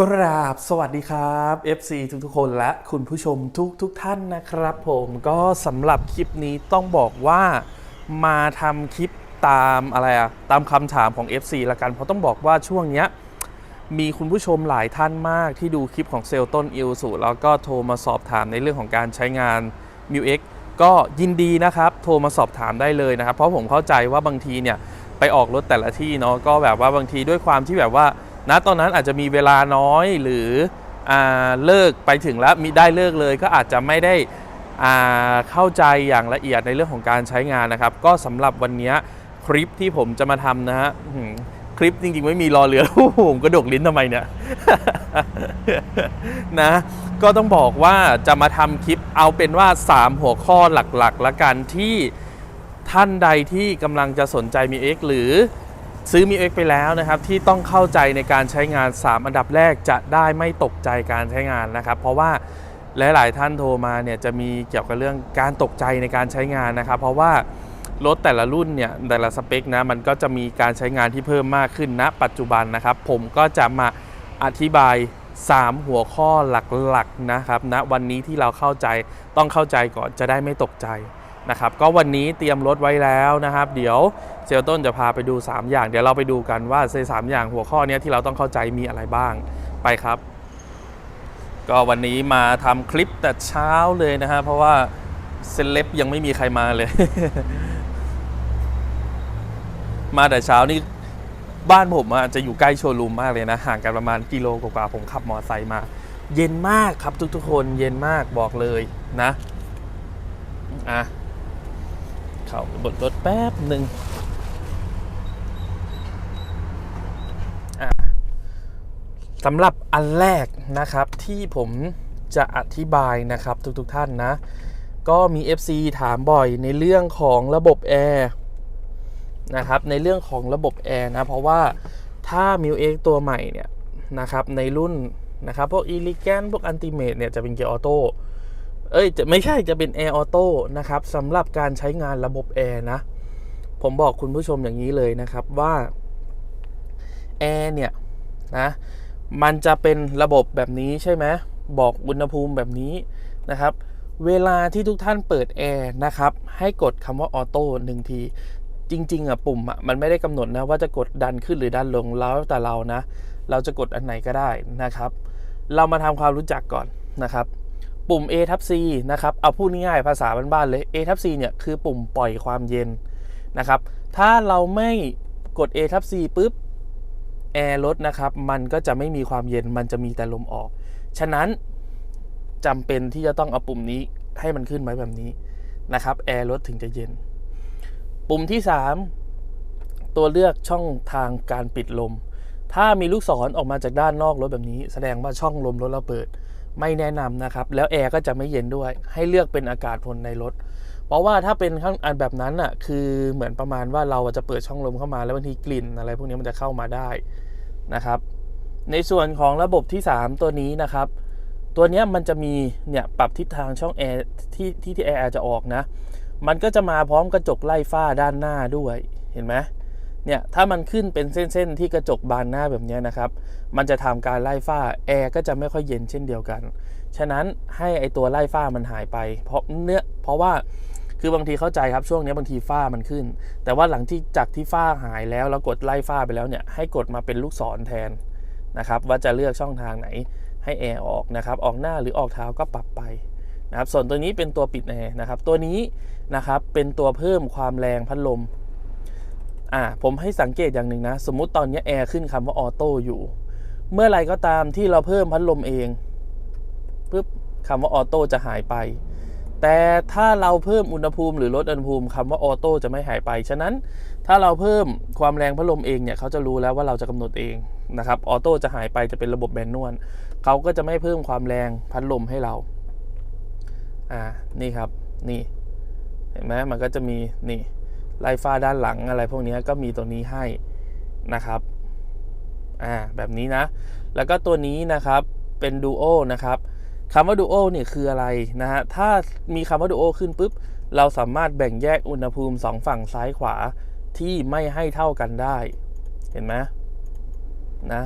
กราบสวัสดีครับ FC ทุกทุกๆคนและคุณผู้ชมทุกทุกๆท่านนะครับผมก็สำหรับคลิปนี้ต้องบอกว่ามาทำคลิปตามอะไรอะตามคำถามของ FC ละกัน เพราะต้องบอกว่าช่วงเนี้ยมีคุณผู้ชมหลายท่านมากที่ดูคลิปของเซลต้นอิลสุแล้วก็โทรมาสอบถามในเรื่องของการใช้งาน m ิ x ก็ยินดีนะครับ โทรมาสอบถามได้เลยนะครับ เพราะผมเข้าใจว่าบางทีเนี่ยไปออกรถแต่ละที่เนาะก็แบบว่าบางทีด้วยความที่แบบว่า ณตอนนั้นอาจจะมีเวลาน้อยหรืออเลิกไปถึงแล้วมีได้เลิกเลย ก็อาจจะไม่ได้เข้าใจอย่างละเอียดในเรื่องของการใช้งานนะครับ ก็สำหรับวันนี้คลิปที่ผมจะมาทำนะฮะคลิปจริงๆ ไม่มีรอเรือผมกระดกลิ้นทำไมเนี่ยนะ ก็ต้องบอกว่าจะมาทำคลิปเอาเป็นว่า 3 หัวข้อหลักๆละกันที่ท่านใดที่กำลังจะสนใจมี X หรือ ซื้อมี X ไปแล้วนะครับที่ต้องเข้าใจในการใช้งาน 3 อันดับแรกจะได้ไม่ตกใจการใช้งานนะครับ เพราะว่าหลาย ๆ ท่านโทรมาเนี่ยจะมีเกี่ยวกับเรื่องการตกใจในการใช้งานนะครับ เพราะว่ารถแต่ละรุ่นเนี่ยแต่ละสเปคนะมันก็จะมีการใช้งานที่เพิ่มมากขึ้นณปัจจุบันนะครับ ผมก็จะมาอธิบาย 3 หัวข้อหลัก ๆ นะครับณวันนี้ที่เราเข้าใจต้องเข้าใจก่อนจะได้ไม่ตกใจ นะครับก็วันนี้เตรียมรถไว้แล้วนะครับ เดี๋ยวเซลต้นจะพาไปดู 3 อย่าง เดี๋ยวเราไปดูกันว่าในสามอย่างหัวข้อนี้ที่เราต้องเข้าใจมีอะไรบ้างไปครับ ก็วันนี้มาทำคลิปแต่เช้าเลยนะฮะเพราะว่าเซเลบยังไม่มีใครมาเลย มาแต่เช้านี่บ้านผมอะจะอยู่ใกล้โชว์รูมมากเลยนะ ห่างกันประมาณกิโลกว่าๆผมขับมอเตอร์ไซค์มา เย็นมากครับทุกๆคนเย็นมากบอกเลยนะอะ เขาบนรถแป๊บหนึ่งสำหรับอันแรกนะครับที่ผมจะอธิบายนะครับทุกๆทท่านนะ ก็มี FC ถามบ่อยในเรื่องของระบบแอร์นะครับในเรื่องของระบบแอร์นะ เพราะว่าถ้า m ิ X ตัวใหม่เนี่ยนะครับในรุ่นนะครับพวก e l e g a n t พวก Ultimate เนี่ยจะเป็นเกียร์ออโต้ เอ้ยจะไม่ใช่จะเป็นแอร์ออโต้นะครับสำหรับการใช้งานระบบแอร์นะ ผมบอกคุณผู้ชมอย่างนี้เลยนะครับว่าแอร์เนี่ยนะมันจะเป็นระบบแบบนี้ใช่ไหมบอกอุณหภูมิแบบนี้นะครับ เวลาที่ทุกท่านเปิดแอร์นะครับ ให้กดคำว่าออโต้หนึ่งที จริง ๆอะปุ่มอะมันไม่ได้กำหนดนะว่าจะกดดันขึ้นหรือดันลงแล้วแต่เรานะ เราจะกดอันไหนก็ได้นะครับ เรามาทำความรู้จักก่อนนะครับ ปุ่ม A ทับ C นะครับเอาพูดง่ายๆภาษาบ้านๆเลย A ทับ C เนี่ยคือปุ่มปล่อยความเย็นนะครับ ถ้าเราไม่กด A ทับ C ปุ๊บแอร์รถนะครับมันก็จะไม่มีความเย็นมันจะมีแต่ลมออก ฉะนั้นจำเป็นที่จะต้องเอาปุ่มนี้ให้มันขึ้นไว้แบบนี้นะครับแอร์รถถึงจะเย็น ปุ่มที่ 3 ตัวเลือกช่องทางการปิดลม ถ้ามีลูกศรออกมาจากด้านนอกรถแบบนี้ แสดงว่าช่องลมรถเราเปิด ไม่แนะนำนะครับ แล้วแอร์ก็จะไม่เย็นด้วย ให้เลือกเป็นอากาศพลในรถ เพราะว่าถ้าเป็นข้างอันแบบนั้นอะ คือเหมือนประมาณว่าเราจะเปิดช่องลมเข้ามาแล้วบางทีกลิ่นอะไรพวกนี้มันจะเข้ามาได้นะครับ ในส่วนของระบบที่ 3 ตัวนี้นะครับ ตัวนี้มันจะมีเนี่ยปรับทิศทางช่องแอร์ที่ที่ที่แอร์จะออกนะ มันก็จะมาพร้อมกระจกไล่ฝ้าด้านหน้าด้วย เห็นไหม เนี่ยถ้ามันขึ้นเป็นเส้นๆที่กระจกบานหน้าแบบนี้นะครับ มันจะทำการไล่ฝ้าแอร์ก็จะไม่ค่อยเย็นเช่นเดียวกัน ฉะนั้นให้ไอตัวไล่ฝ้ามันหายไป เพราะเนื้อเพราะว่าคือบางทีเข้าใจครับช่วงนี้บางทีฝ้ามันขึ้น แต่ว่าหลังที่จากที่ฝ้าหายแล้วแล้วกดไล่ฝ้าไปแล้วเนี่ยให้กดมาเป็นลูกศรแทนนะครับ ว่าจะเลือกช่องทางไหนให้แอร์ออกนะครับ ออกหน้าหรือออกเท้าก็ปรับไปนะครับส่วนตัวนี้เป็นตัวปิดแอร์นะครับ ตัวนี้นะครับเป็นตัวเพิ่มความแรงพัดลม อ่าผมให้สังเกตอย่างหนึ่งนะ สมมุติตอนนี้แอร์ขึ้นคำว่าออโต้อยู่ เมื่อไรก็ตามที่เราเพิ่มพัดลมเองปุ๊บคำว่าออโต้จะหายไป แต่ถ้าเราเพิ่มอุณหภูมิหรือลดอุณหภูมิคำว่าออโต้จะไม่หายไป ฉะนั้นถ้าเราเพิ่มความแรงพัดลมเองเนี่ยเขาจะรู้แล้วว่าเราจะกำหนดเองนะครับออโต้จะหายไปจะเป็นระบบแมนนวลเขาก็จะไม่เพิ่มความแรงพัดลมให้เราอ่านี่ครับนี่เห็นไหมมันก็จะมีนี่ ไล่ฟ้าด้านหลังอะไรพวกนี้ก็มีตัวนี้ให้นะครับอ่าแบบนี้นะ แล้วก็ตัวนี้นะครับเป็นดูโอนะครับคำว่าดูโอเนี่ยคืออะไรนะฮะถ้ามีคำว่าดูโอขึ้นปุ๊บเราสามารถแบ่งแยกอุณหภูมิสองฝั่งซ้ายขวาที่ไม่ให้เท่ากันได้ เห็นไหมนะ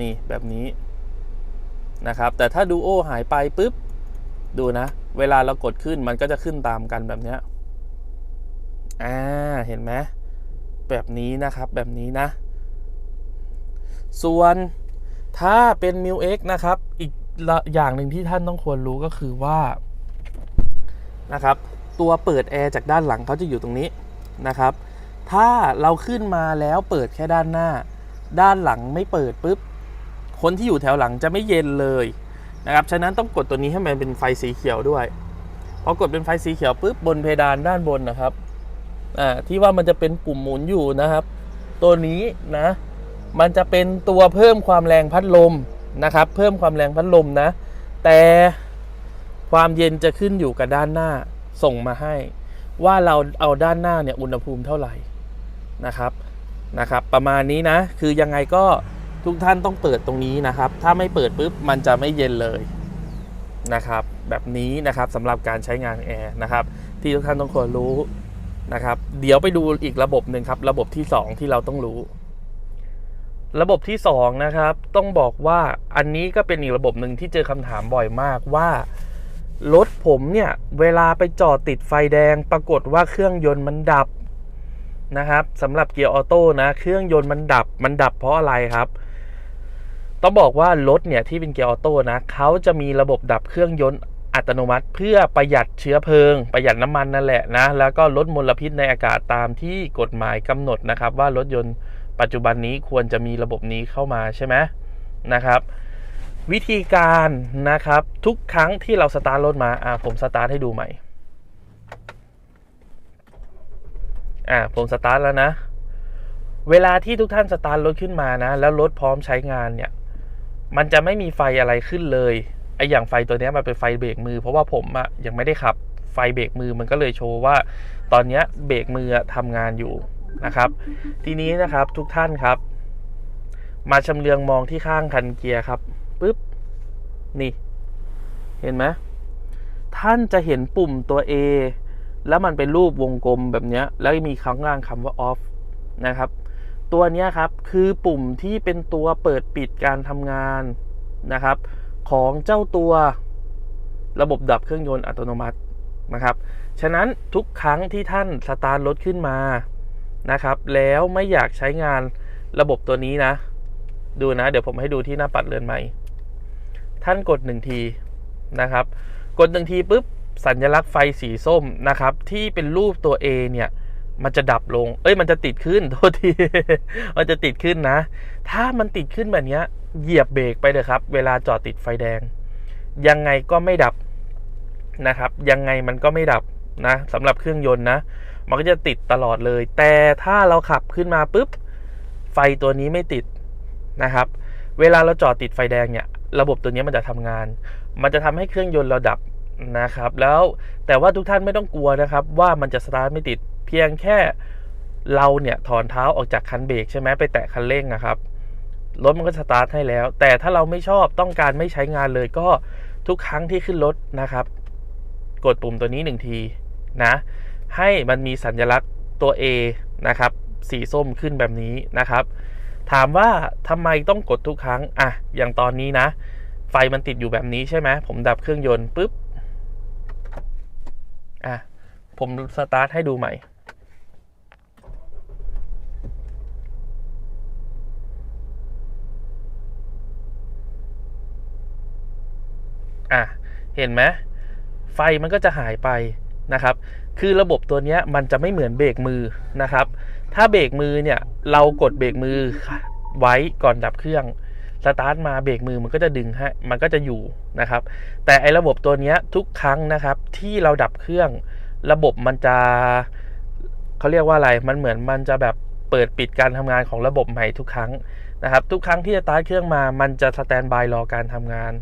นี่แบบนี้นะครับ แต่ถ้าดูโอหายไปปุ๊บ ดูนะ เวลาเรากดขึ้นมันก็จะขึ้นตามกันแบบนี้ อ่า เห็นไหมแบบนี้นะครับแบบนี้นะ ส่วนถ้าเป็น m ิ u X นะครับ อีกอย่างหนึ่งที่ท่านต้องควรรู้ก็คือว่านะครับ ตัวเปิดแอร์จากด้านหลังเขาจะอยู่ตรงนี้นะครับ ถ้าเราขึ้นมาแล้วเปิดแค่ด้านหน้า ด้านหลังไม่เปิดปุ๊บคนที่อยู่แถวหลังจะไม่เย็นเลยนะครับ ฉะนั้นต้องกดตัวนี้ให้มันเป็นไฟสีเขียวด้วย พอกดเป็นไฟสีเขียวปุ๊บบนเพดานด้านบนนะครับ อ่าที่ว่ามันจะเป็นปุ่มหมุนอยู่นะครับ ตัวนี้นะ มันจะเป็นตัวเพิ่มความแรงพัดลมนะครับ เพิ่มความแรงพัดลมนะ แต่ความเย็นจะขึ้นอยู่กับด้านหน้าส่งมาให้ ว่าเราเอาด้านหน้าเนี่ยอุณหภูมิเท่าไหร่นะครับนะครับ ประมาณนี้นะ คือยังไงก็ทุกท่านต้องเปิดตรงนี้นะครับ ถ้าไม่เปิดปุ๊บมันจะไม่เย็นเลยนะครับ แบบนี้นะครับสำหรับการใช้งานแอร์นะครับ ที่ทุกท่านต้องควรรู้ นะครับ เดี๋ยวไปดูอีกระบบหนึ่งครับ ระบบที่ 2 ที่เราต้องรู้ ระบบที่ 2 นะครับ ต้องบอกว่าอันนี้ก็เป็นอีกระบบหนึ่งที่เจอคำถามบ่อยมากว่ารถผมเนี่ย เวลาไปจอดติดไฟแดง ปรากฏว่าเครื่องยนต์มันดับนะครับสำหรับเกียร์ออโต้นะเครื่องยนต์มันดับมันดับเพราะอะไรครับ ต้องบอกว่ารถเนี่ยที่เป็นเกียร์ออโต้นะเขาจะมีระบบดับเครื่องยนต์ อัตโนมัติเพื่อประหยัดเชื้อเพลิง ประหยัดน้ำมันนั่นแหละนะ แล้วก็ลดมลพิษในอากาศตามที่กฎหมายกำหนดนะครับ ว่ารถยนต์ปัจจุบันนี้ควรจะมีระบบนี้เข้ามาใช่ไหมนะครับ วิธีการนะครับทุกครั้งที่เราสตาร์ทรถมาอ่าผมสตาร์ทให้ดูใหม่อ่าผมสตาร์ทแล้วนะ เวลาที่ทุกท่านสตาร์ทรถขึ้นมานะ แล้วรถพร้อมใช้งานเนี่ย มันจะไม่มีไฟอะไรขึ้นเลย ไออย่างไฟตัวนี้มันเป็นไฟเบรกมือ เพราะว่าผมอะยังไม่ได้ขับไฟเบรกมือมันก็เลยโชว์ว่า ตอนนี้เบรกมืออะทำงานอยู่นะครับ ทีนี้นะครับทุกท่านครับ มาชำเลืองมองที่ข้างคันเกียร์ครับปุ๊บนี่ เห็นไหมท่านจะเห็นปุ่มตัว A แล้วมันเป็นรูปวงกลมแบบนี้แล้วมีข้างล่างคำว่า off นะครับ ตัวนี้ครับคือปุ่มที่เป็นตัวเปิดปิดการทำงานนะครับ ของเจ้าตัวระบบดับเครื่องยนต์อัตโนมัตินะครับ ฉะนั้นทุกครั้งที่ท่านสตาร์ทรถขึ้นมานะครับ แล้วไม่อยากใช้งานระบบตัวนี้นะ ดูนะ เดี๋ยวผมให้ดูที่หน้าปัดเรือนใหม่ ท่านกดหนึ่งทีนะครับ กดหนึ่งทีปุ๊บสัญลักษณ์ไฟสีส้มนะครับ ที่เป็นรูปตัว A เนี่ย มันจะดับลง เอ้ย มันจะติดขึ้น โทษที มันจะติดขึ้นนะ ถ้ามันติดขึ้นแบบนี้เหยียบเบรกไปเลยครับ เวลาจอดติดไฟแดง ยังไงก็ไม่ดับนะครับ ยังไงมันก็ไม่ดับนะสำหรับเครื่องยนต์นะ มันก็จะติดตลอดเลย แต่ถ้าเราขับขึ้นมาปุ๊บ ไฟตัวนี้ไม่ติดนะครับ เวลาเราจอดติดไฟแดงเนี่ย ระบบตัวนี้มันจะทำงาน มันจะทำให้เครื่องยนต์เราดับนะครับ แล้วแต่ว่าทุกท่านไม่ต้องกลัวนะครับ ว่ามันจะสตาร์ทไม่ติด เพียงแค่เราเนี่ยถอนเท้าออกจากคันเบรกใช่ไหมไปแตะคันเร่งนะครับรถมันก็สตาร์ทให้แล้ว แต่ถ้าเราไม่ชอบต้องการไม่ใช้งานเลยก็ทุกครั้งที่ขึ้นรถนะครับ กดปุ่มตัวนี้หนึ่งทีนะให้มันมีสัญลักษณ์ตัว A นะครับ สีส้มขึ้นแบบนี้นะครับ ถามว่าทำไมต้องกดทุกครั้งอะอย่างตอนนี้นะ ไฟมันติดอยู่แบบนี้ใช่ไหมผมดับเครื่องยนต์ปุ๊บอะผมสตาร์ทให้ดูใหม่ อะเห็นไหมไฟมันก็จะหายไปนะครับ คือระบบตัวนี้มันจะไม่เหมือนเบรกมือนะครับ ถ้าเบรกมือเนี่ยเรากดเบรกมือไว้ก่อนดับเครื่องสตาร์ทมาเบรกมือมันก็จะดึงฮะมันก็จะอยู่นะครับ แต่ไอ้ระบบตัวนี้ทุกครั้งนะครับ ที่เราดับเครื่อง ระบบมันจะเขาเรียกว่าอะไรมันเหมือนมันจะแบบเปิดปิดการทำงานของระบบใหม่ทุกครั้งนะครับ ทุกครั้งที่จะสตาร์ทเครื่องมามันจะสแตนบายรอการทำงาน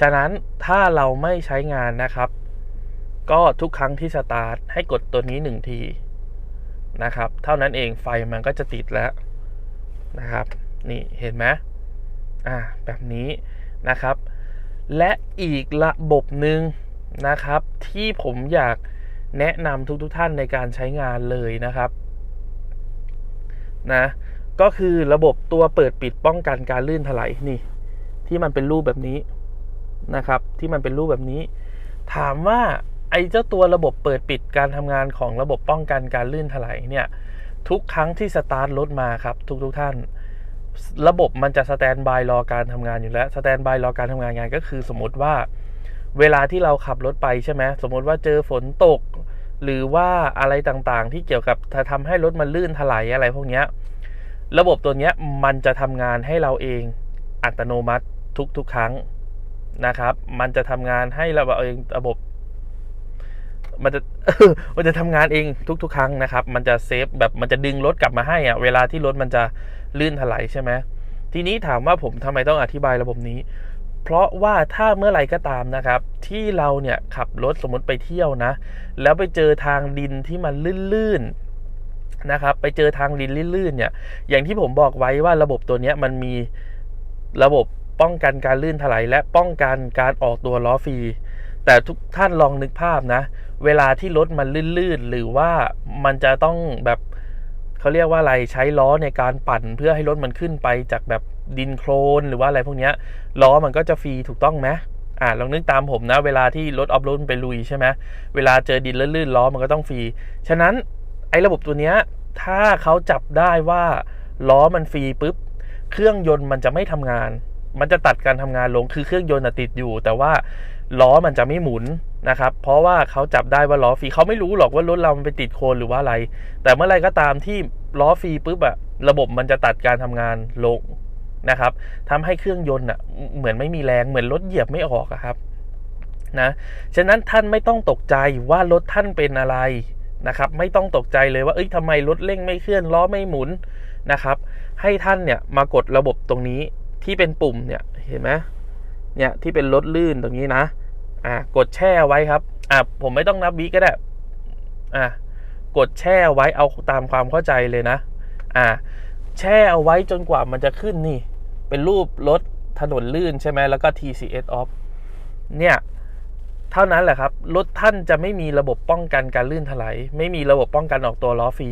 ฉะนั้นถ้าเราไม่ใช้งานนะครับ ก็ทุกครั้งที่สตาร์ทให้กดตัวนี้หนึ่งทีนะครับ เท่านั้นเองไฟมันก็จะติดแล้วนะครับ นี่เห็นไหมอ่าแบบนี้นะครับ และอีกระบบหนึ่งนะครับ ที่ผมอยากแนะนำทุกๆทท่านในการใช้งานเลยนะครับนะก็คือระบบตัวเปิดปิดป้องกันการลื่นถลายนี่ ที่มันเป็นรูปแบบนี้ นะครับ ที่มันเป็นรูปแบบนี้ ถามว่าไอ้เจ้าตัวระบบเปิดปิดการทำงานของระบบป้องกันการลื่นถลายเนี่ย ทุกครั้งที่สตาร์ทรถมาครับ ทุกทุกท่าน ระบบมันจะสแตนบายรอการทำงานอยู่แล้วสแตนบายรอการทำงานงานก็คือสมมติว่า เวลาที่เราขับรถไปใช่ไหมสมมติว่าเจอฝนตก หรือว่าอะไรต่างๆ ที่เกี่ยวกับทำให้รถมันลื่นถลายอะไรพวกเนี้ยระบบตัวเนี้ยมันจะทำงานให้เราเองอัตโนมัติทุกๆครั้ง นะครับ มันจะทำงานให้เราเองระบบ มันจะมันจะทำงานเองทุก ๆ ครั้งนะครับ มันจะเซฟแบบมันจะดึงรถกลับมาให้อะเวลาที่รถมันจะลื่นถลายใช่ไหมทีนี้ถามว่าผมทำไมต้องอธิบายระบบนี้ เพราะว่าถ้าเมื่อไหร่ก็ตามนะครับ ที่เราเนี่ยขับรถสมมติไปเที่ยวนะ แล้วไปเจอทางดินที่มันลื่นๆนะครับ ไปเจอทางดินลื่นๆเนี่ย อย่างที่ผมบอกไว้ว่าระบบตัวเนี้ยมันมีระบบ ป้องกันการลื่นถลายและป้องกันการออกตัวล้อฟรีแต่ทุกท่านลองนึกภาพนะ เวลาที่รถมันลื่นๆ หรือว่ามันจะต้องแบบเขาเรียกว่าอะไรใช้ล้อในการปั่นเพื่อให้รถมันขึ้นไปจากแบบดินโคลนหรือว่าอะไรพวกนี้ล้อมันก็จะฟรีถูกต้องไหมอ่าลองนึกตามผมนะ เวลาที่รถออฟโรดไปลุยใช่ไหมเวลาเจอดินลื่นๆล้อมันก็ต้องฟรีฉะนั้นไอ้ระบบตัวเนี้ยถ้าเขาจับได้ว่าล้อมันฟรีปุ๊บ เครื่องยนต์มันจะไม่ทำงาน มันจะตัดการทำงานลงคือเครื่องยนต์ติดอยู่ แต่ว่าล้อมันจะไม่หมุนนะครับ เพราะว่าเขาจับได้ว่าล้อฟรีเขาไม่รู้หรอกว่ารถเรามันไปติดโคลนหรือว่าอะไร แต่เมื่อไรก็ตามที่ล้อฟรีปุ๊บอะระบบมันจะตัดการทำงานลงนะครับทำให้เครื่องยนต์อะเหมือนไม่มีแรงเหมือนรถเหยียบไม่ออกอะครับนะฉะนั้นท่านไม่ต้องตกใจว่ารถท่านเป็นอะไรนะครับ ไม่ต้องตกใจเลยว่าเอ้ยทำไมรถเร่งไม่เคลื่อนล้อไม่หมุนนะครับ ให้ท่านเนี่ยมากดระบบตรงนี้ ที่เป็นปุ่มเนี่ยเห็นไหมเนี่ยที่เป็นรถลื่นตรงนี้นะ อ่ากดแช่ไว้ครับ อ่าผมไม่ต้องนับวิก็ได้ อ่ากดแช่ไว้เอาตามความเข้าใจเลยนะ อ่า แช่เอาไว้จนกว่ามันจะขึ้นนี่ เป็นรูปรถถนนลื่นใช่ไหมแล้วก็ TCS off เนี่ยเท่านั้นแหละครับ รถท่านจะไม่มีระบบป้องกันการลื่นถลายไม่มีระบบป้องกันออกตัวล้อฟรี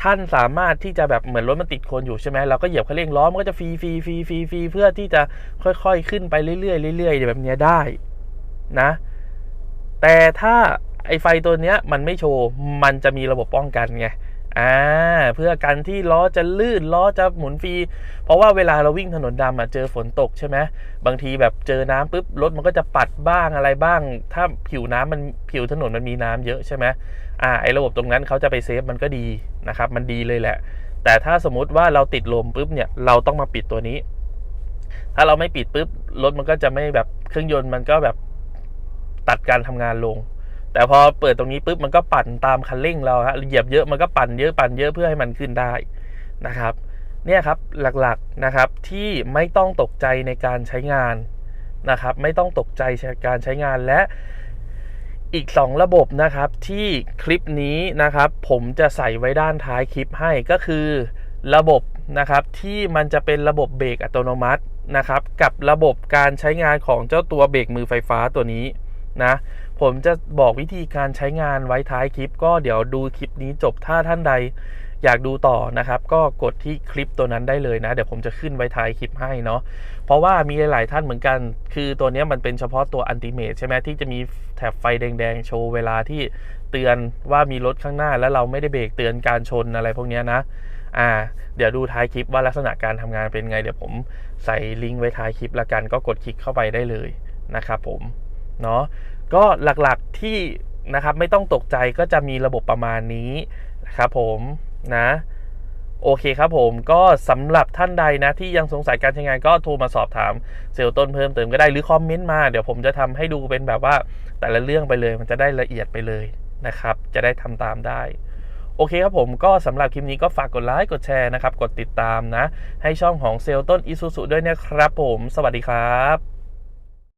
ท่านสามารถที่จะแบบเหมือนรถมันติดโคนอยู่ใช่ไหมเราก็เหยียบคันเร่งล้อมันก็จะฟรีฟรีฟรีฟรีฟรีเพื่อที่จะค่อยๆขึ้นไปเรื่อยๆเรื่อยๆแบบนี้ได้นะ แต่ถ้าไอไฟตัวเนี้ยมันไม่โชว์ มันจะมีระบบป้องกันไง อ่าเพื่อการที่ล้อจะลื่นล้อจะหมุนฟรี เพราะว่าเวลาเราวิ่งถนนดำอะเจอฝนตกใช่ไหมบางทีแบบเจอน้ำปุ๊บรถมันก็จะปัดบ้างอะไรบ้าง ถ้าผิวน้ำมันผิวถนนมันมีน้ำเยอะใช่ไหมอ่าไอ้ระบบตรงนั้นเขาจะไปเซฟมันก็ดีนะครับ มันดีเลยแหละ แต่ถ้าสมมติว่าเราติดลมปุ๊บเนี่ยเราต้องมาปิดตัวนี้ ถ้าเราไม่ปิดปุ๊บรถมันก็จะไม่แบบเครื่องยนต์มันก็แบบตัดการทำงานลง แต่พอเปิดตรงนี้ปุ๊บมันก็ปั่นตามคันเร่งเราฮะเหยียบเยอะมันก็ปั่นเยอะปั่นเยอะเพื่อให้มันขึ้นได้นะครับเนี่ยครับหลักๆนะครับที่ไม่ต้องตกใจในการใช้งานนะครับไม่ต้องตกใจการใช้งานและอีก 2 ระบบนะครับที่คลิปนี้นะครับผมจะใส่ไว้ด้านท้ายคลิปให้ก็คือระบบนะครับที่มันจะเป็นระบบเบรกอัตโนมัตินะครับกับระบบการใช้งานของเจ้าตัวเบรกมือไฟฟ้าตัวนี้นะ ผมจะบอกวิธีการใช้งานไว้ท้ายคลิป ก็เดี๋ยวดูคลิปนี้จบถ้าท่านใดอยากดูต่อนะครับ ก็กดที่คลิปตัวนั้นได้เลยนะ เดี๋ยวผมจะขึ้นไว้ท้ายคลิปให้เนาะเพราะว่ามีหลาย ๆ ท่านเหมือนกัน คือตัวนี้มันเป็นเฉพาะตัวอันติเมทใช่ไหมที่จะมีแถบไฟแดง ๆ โชว์เวลาที่เตือนว่ามีรถข้างหน้าแล้วเราไม่ได้เบรกเตือนการชนอะไรพวกนี้นะอ่าเดี๋ยวดูท้ายคลิปว่าลักษณะการทำงานเป็นไง เดี๋ยวผมใส่ลิงก์ไว้ท้ายคลิปละกันก็กดคลิกเข้าไปได้เลยนะครับผมเนาะ ก็หลักๆที่นะครับไม่ต้องตกใจก็จะมีระบบประมาณนี้นะครับผมนะโอเคครับผมก็สำหรับท่านใดนะที่ยังสงสัยการใช้งานก็โทรมาสอบถามเซลล์ต้นเพิ่มเติมก็ได้หรือคอมเมนต์มาเดี๋ยวผมจะทำให้ดูเป็นแบบว่าแต่ละเรื่องไปเลยมันจะได้ละเอียดไปเลยนะครับ จะได้ทำตามได้โอเคครับผมก็สำหรับคลิปนี้ก็ฝากกดไลค์กดแชร์นะครับ กดติดตามนะ ให้ช่องของเซลล์ต้นอิซูซุด้วยนะครับผม สวัสดีครับ